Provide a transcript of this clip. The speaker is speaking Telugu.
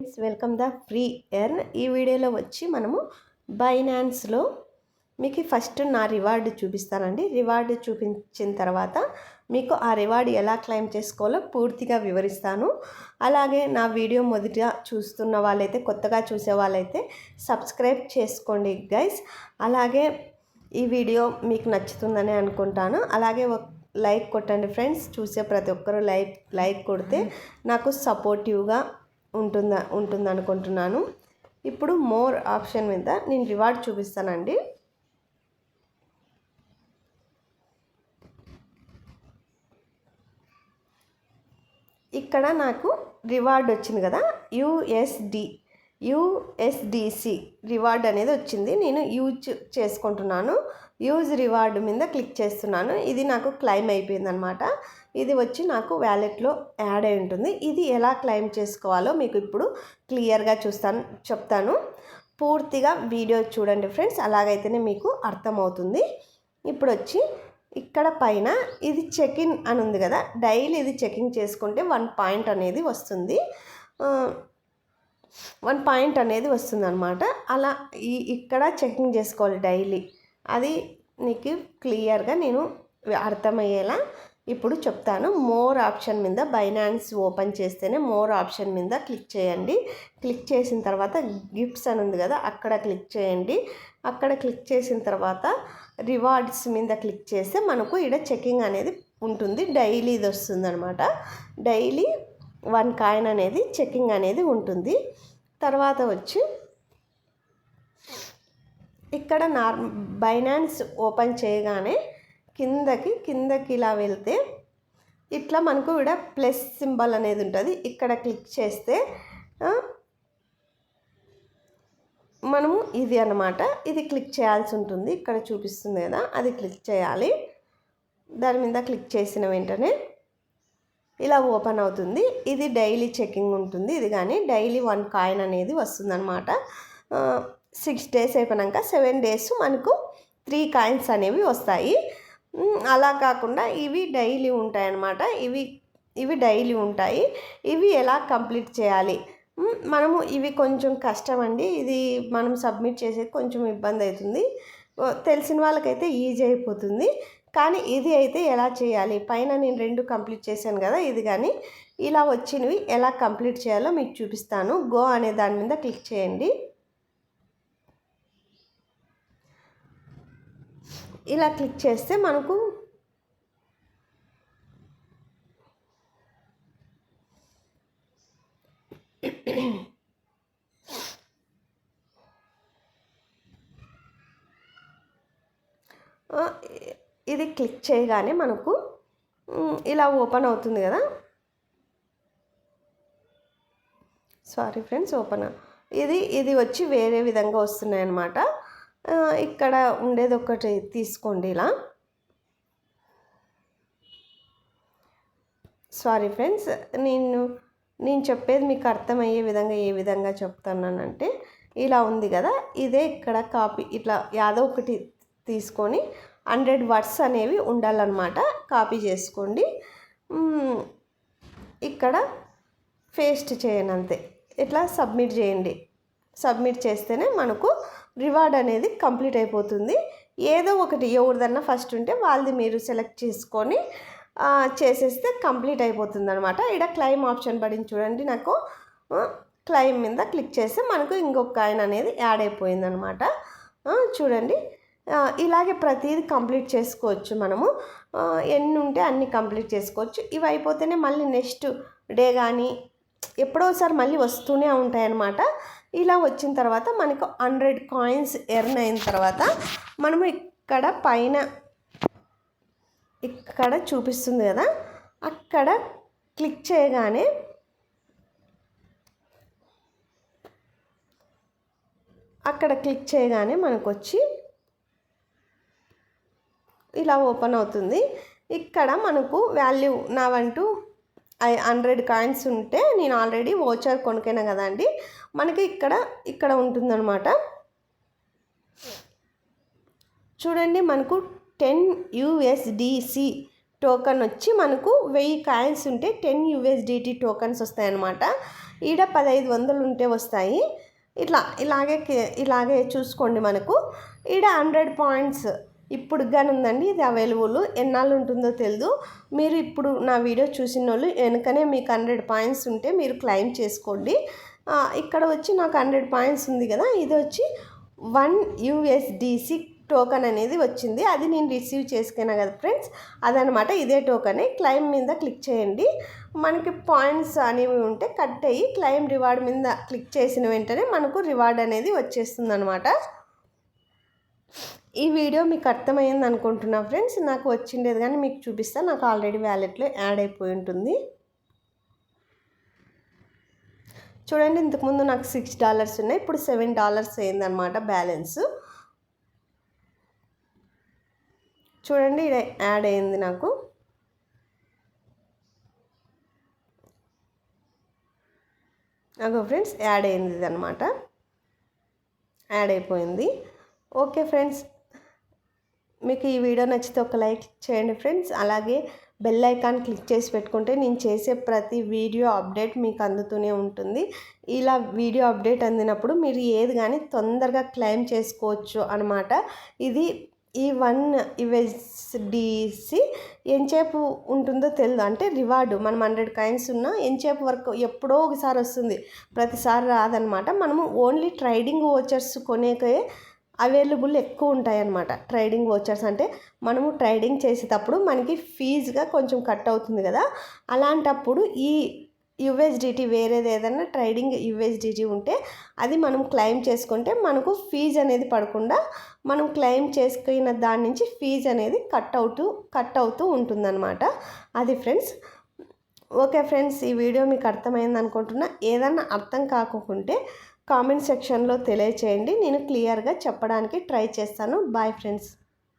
వెల్కమ్ ద ఫ్రీ ఎర్న్ ఈ వీడియోలో వచ్చి మనము బైనాన్స్లో మీకు ఫస్ట్ నా రివార్డు చూపిస్తానండి. రివార్డు చూపించిన తర్వాత మీకు ఆ రివార్డు ఎలా క్లెయిమ్ చేసుకోవాలో పూర్తిగా వివరిస్తాను. అలాగే నా వీడియో మొదటిగా చూస్తున్న వాళ్ళైతే కొత్తగా చూసే వాళ్ళైతే సబ్స్క్రైబ్ చేసుకోండి గైస్ అలాగే ఈ వీడియో మీకు నచ్చుతుందని అనుకుంటాను. అలాగే లైక్ కొట్టండి ఫ్రెండ్స్ చూసే ప్రతి ఒక్కరూ లైక్ లైక్ కొడితే నాకు సపోర్టివ్గా ఉంటుందా ఉంటుంది అనుకుంటున్నాను ఇప్పుడు మోర్ ఆప్షన్ మీద నేను రివార్డ్ చూపిస్తానండి. ఇక్కడ నాకు రివార్డ్ వచ్చింది కదా యుఎస్డి యుఎస్డిసి రివార్డ్ అనేది వచ్చింది. నేను యూజ్ చేసుకుంటున్నాను. యూజ్ రివార్డు మీద క్లిక్ చేస్తున్నాను. ఇది నాకు క్లైమ్ అయిపోయింది అనమాట ఇది వచ్చి నాకు వ్యాలెట్లో యాడ్ అయి ఉంటుంది. ఇది ఎలా క్లైమ్ చేసుకోవాలో మీకు ఇప్పుడు క్లియర్గా చూస్తాను చెప్తాను. పూర్తిగా వీడియో చూడండి ఫ్రెండ్స్ అలాగైతేనే మీకు అర్థమవుతుంది. ఇప్పుడు వచ్చి ఇక్కడ పైన ఇది చెకిన్ అని ఉంది కదా డైలీ ఇది చెకింగ్ చేసుకుంటే వన్ పాయింట్ అనేది వస్తుంది. వన్ పాయింట్ అనేది వస్తుంది అనమాట అలా ఈ ఇక్కడ చెకింగ్ చేసుకోవాలి డైలీ. అది నీకు క్లియర్గా నేను అర్థమయ్యేలా ఇప్పుడు చెప్తాను. మోర్ ఆప్షన్ మీద బైనాన్స్ ఓపెన్ చేస్తేనే మోర్ ఆప్షన్ మీద క్లిక్ చేయండి. క్లిక్ చేసిన తర్వాత గిఫ్ట్స్ అని ఉంది కదా అక్కడ క్లిక్ చేయండి. అక్కడ క్లిక్ చేసిన తర్వాత రివార్డ్స్ మీద క్లిక్ చేస్తే మనకు ఇక్కడ చెకింగ్ అనేది ఉంటుంది. డైలీ ఇది వస్తుందనమాట డైలీ వన్ కాయిన్ అనేది చెకింగ్ అనేది ఉంటుంది. తర్వాత వచ్చి ఇక్కడ నార్ బైనాన్స్ ఓపెన్ చేయగానే కిందకి కిందకి ఇలా వెళ్తే ఇట్లా మనకు ఇక్కడ ప్లస్ సింబల్ అనేది ఉంటుంది. ఇక్కడ క్లిక్ చేస్తే మనము ఇది అనమాట ఇది క్లిక్ చేయాల్సి ఉంటుంది. ఇక్కడ చూపిస్తుంది కదా అది క్లిక్ చేయాలి. దాని మీద క్లిక్ చేసిన వెంటనే ఇలా ఓపెన్ అవుతుంది. ఇది డైలీ చెకింగ్ ఉంటుంది. ఇది కానీ డైలీ వన్ కాయిన్ అనేది వస్తుందన్నమాట. సిక్స్ డేస్ అయిపోయాక సెవెన్ డేస్ మనకు త్రీ కాయిన్స్ అనేవి వస్తాయి. అలా కాకుండా ఇవి డైలీ ఉంటాయి అన్నమాట ఇవి ఇవి డైలీ ఉంటాయి. ఇవి ఎలా కంప్లీట్ చేయాలి? మనము ఇవి కొంచెం కష్టం అండి ఇది మనం సబ్మిట్ చేసేది కొంచెం ఇబ్బంది అవుతుంది. తెలిసిన వాళ్ళకైతే ఈజీ అయిపోతుంది. కానీ ఇది అయితే ఎలా చేయాలి? పైన నేను రెండు కంప్లీట్ చేశాను కదా ఇది కానీ ఇలా వచ్చినవి ఎలా కంప్లీట్ చేయాలో మీకు చూపిస్తాను. గో అనే దాని మీద క్లిక్ చేయండి. ఇలా క్లిక్ చేస్తే మనకు ఇది క్లిక్ చేయగానే మనకు ఇలా ఓపెన్ అవుతుంది కదా. సారీ ఫ్రెండ్స్ ఓపెన్ ఇది ఇది వచ్చి వేరే విధంగా వస్తున్నాయి అన్నమాట ఇక్కడ ఉండేది ఒకటి తీసుకోండి ఇలా. సారీ ఫ్రెండ్స్ నేను నేను చెప్పేది మీకు అర్థమయ్యే విధంగా ఏ విధంగా చెప్తున్నానంటే ఇలా ఉంది కదా ఇదే ఇక్కడ కాపీ ఇట్లా యాదో ఒకటి తీసుకొని హండ్రెడ్ వర్డ్స్ అనేవి ఉండాలన్నమాట కాపీ చేసుకోండి. ఇక్కడ పేస్ట్ చేయను అంతే ఇట్లా సబ్మిట్ చేయండి. సబ్మిట్ చేస్తేనే మనకు రివార్డ్ అనేది కంప్లీట్ అయిపోతుంది. ఏదో ఒకటి ఎవరిదన్నా ఫస్ట్ ఉంటే వాళ్ళది మీరు సెలెక్ట్ చేసుకొని చేసేస్తే కంప్లీట్ అయిపోతుంది అనమాట ఇక్కడ క్లైమ్ ఆప్షన్ పడింది చూడండి నాకు. క్లైమ్ మీద క్లిక్ చేస్తే మనకు ఇంకొక ఆయన అనేది యాడ్ అయిపోయిందనమాట చూడండి. ఇలాగే ప్రతిదీ కంప్లీట్ చేసుకోవచ్చు మనము. ఎన్ని ఉంటే అన్ని కంప్లీట్ చేసుకోవచ్చు. ఇవి అయిపోతేనే మళ్ళీ నెక్స్ట్ డే కానీ ఎప్పుడోసారి మళ్ళీ వస్తూనే ఉంటాయన్నమాట. ఇలా వచ్చిన తర్వాత మనకు హండ్రెడ్ కాయిన్స్ ఎర్న్ అయిన తర్వాత మనము ఇక్కడ పైన ఇక్కడ చూపిస్తుంది కదా అక్కడ క్లిక్ చేయగానే అక్కడ క్లిక్ చేయగానే మనకు వచ్చి ఇలా ఓపెన్ అవుతుంది. ఇక్కడ మనకు వాల్యూ నావంటూ హండ్రెడ్ కాయిన్స్ ఉంటే నేను ఆల్రెడీ ఓచర్ కొనుక్కినా కదండి మనకి ఇక్కడ ఇక్కడ ఉంటుందన్నమాట. చూడండి మనకు టెన్ యుఎస్డిసి టోకన్ వచ్చి మనకు వెయ్యి కాయిన్స్ ఉంటే టెన్ యూఎస్డిటీ టోకన్స్ వస్తాయన్నమాట. ఈడ పదహైదు వందలు ఉంటే వస్తాయి. ఇట్లా ఇలాగే ఇలాగే చూసుకోండి మనకు. ఈడ హండ్రెడ్ పాయింట్స్ ఇప్పుడు కానీ ఉందండి ఇది అవైలబుల్. ఎన్నాళ్ళు ఉంటుందో తెలియదు మీరు ఇప్పుడు నా వీడియో చూసిన వాళ్ళు వెనుకనే మీకు హండ్రెడ్ పాయింట్స్ ఉంటే మీరు క్లెయిమ్ చేసుకోండి. ఇక్కడ వచ్చి నాకు హండ్రెడ్ పాయింట్స్ ఉంది కదా ఇది వచ్చి వన్ యూఎస్డిసి టోకన్ అనేది వచ్చింది. అది నేను రిసీవ్ చేసుకున్నా కదా ఫ్రెండ్స్ అదనమాట ఇదే టోకనే. క్లైమ్ మీద క్లిక్ చేయండి. మనకి పాయింట్స్ అనేవి ఉంటే కట్ అయ్యి క్లైమ్ రివార్డ్ మీద క్లిక్ చేసిన వెంటనే మనకు రివార్డ్ అనేది వచ్చేస్తుంది అనమాట ఈ వీడియో మీకు అర్థమైంది అనుకుంటున్నా ఫ్రెండ్స్ నాకు వచ్చిండేది కానీ మీకు చూపిస్తా నాకు ఆల్రెడీ వ్యాలెట్లో యాడ్ అయిపోయి ఉంటుంది. చూడండి ఇంతకుముందు నాకు సిక్స్ డాలర్స్ ఉన్నాయి ఇప్పుడు సెవెన్ డాలర్స్ అయిందనమాట బ్యాలెన్స్ చూడండి ఇది యాడ్ అయింది నాకు. నాకు ఫ్రెండ్స్ యాడ్ అయింది ఇది అనమాట యాడ్ అయిపోయింది. ఓకే ఫ్రెండ్స్ మీకు ఈ వీడియో నచ్చితే ఒక లైక్ చేయండి ఫ్రెండ్స్ అలాగే బెల్ ఐకాన్ క్లిక్ చేసి పెట్టుకుంటే నేను చేసే ప్రతి వీడియో అప్డేట్ మీకు అందుతూనే ఉంటుంది. ఇలా వీడియో అప్డేట్ అందినప్పుడు మీరు ఏది కానీ తొందరగా క్లెయిమ్ చేసుకోవచ్చు అనమాట ఇది ఈ వన్ యుఎస్డిసి ఎంచేపు ఉంటుందో తెలియదు అంటే రివార్డు మనం హండ్రెడ్ కాయిన్స్ ఉన్నా ఎంచేపు వరకు ఎప్పుడో ఒకసారి వస్తుంది. ప్రతిసారి రాదనమాట మనము ఓన్లీ ట్రైడింగ్ ఓచర్స్ కొనేకే అవైలబుల్ ఎక్కువ ఉంటాయన్నమాట. ట్రేడింగ్ ట్రైడింగ్ ఓచర్స్ అంటే మనము ట్రైడింగ్ చేసేటప్పుడు మనకి ఫీజుగా కొంచెం కట్ అవుతుంది కదా. అలాంటప్పుడు ఈ యుఎస్డిటీ వేరేది ఏదైనా ట్రైడింగ్ యుఎస్డిటీ ఉంటే అది మనం క్లెయిమ్ చేసుకుంటే మనకు ఫీజు అనేది పడకుండా మనం క్లెయిమ్ చేసుకున్న దాని నుంచి ఫీజు అనేది కట్ అవుతూ కట్ అవుతూ ఉంటుందన్నమాట. అది ఫ్రెండ్స్ ఓకే ఫ్రెండ్స్ ఈ వీడియో మీకు అర్థమైంది అనుకుంటున్నా. ఏదన్నా అర్థం కాకుంటే కామెంట్ సెక్షన్లో తెలియచేయండి. నేను క్లియర్గా చెప్పడానికి ట్రై చేస్తాను. Bye friends.